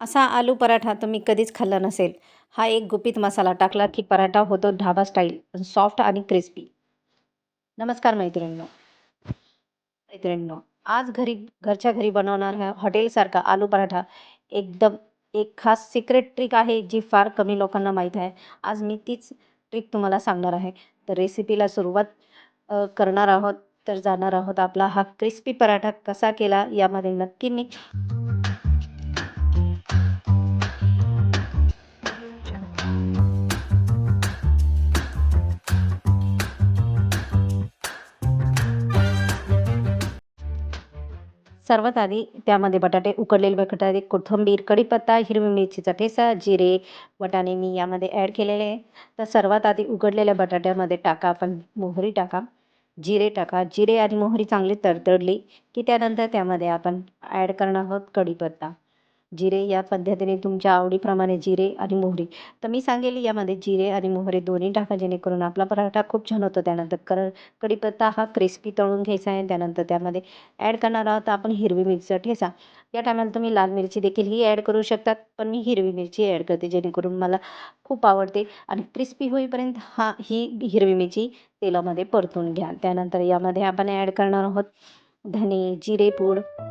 असा आलू पराठा तुम्ही कधीच खाल्ला नसेल. हा एक गुपित मसाला टाकला की पराठा होतो ढाबा स्टाईल सॉफ्ट आणि क्रिस्पी. नमस्कार मैत्रिणींनो. मैत्रिणींनो आज घरी घरच्या घरी बनवणार हॉटेलसारखा आलू पराठा एकदम एक खास सिक्रेट ट्रिक आहे जी फार कमी लोकांना माहीत आहे. आज मी तीच ट्रिक तुम्हाला सांगणार आहे. तर रेसिपीला सुरुवात करणार आहोत. तर जाणार आहोत आपला हा क्रिस्पी पराठा कसा केला यामध्ये नक्की मी सर्वात आधी त्यामध्ये बटाटे उकडलेले बटाटे कोथिंबीर कढीपत्ता हिरवी मिरचीचा ठेचा जिरे वटाणे मी यामध्ये ॲड केलेले आहे. तर सर्वात आधी उकडलेल्या बटाट्यामध्ये टाका आपण मोहरी टाका जिरे टाका. जिरे आणि मोहरी चांगली तडतडली की त्यानंतर त्यामध्ये आपण ॲड करणार आहोत कढीपत्ता. जिरे या पद्धतीने तुमच्या आवडीप्रमाणे जिरे आणि मोहरी. तर मी सांगेल यामध्ये जिरे आणि मोहरी दोन्ही टाका जेणेकरून आपला पराठा खूप छान होतो त्यानंतर. कर कढीपत्ता हा क्रिस्पी तळून घ्यायचा आहे त्यानंतर त्यामध्ये ॲड करणार आहोत आपण हिरवी मिरची. ठेचा या टायमाला तुम्ही लाल मिरची देखील ही ॲड करू शकतात पण मी हिरवी मिरची ॲड करते जेणेकरून मला खूप आवडते आणि क्रिस्पी होईपर्यंत हा ही हिरवी मिरची तेलामध्ये परतून घ्या. त्यानंतर यामध्ये आपण ॲड करणार आहोत धने जिरे पूड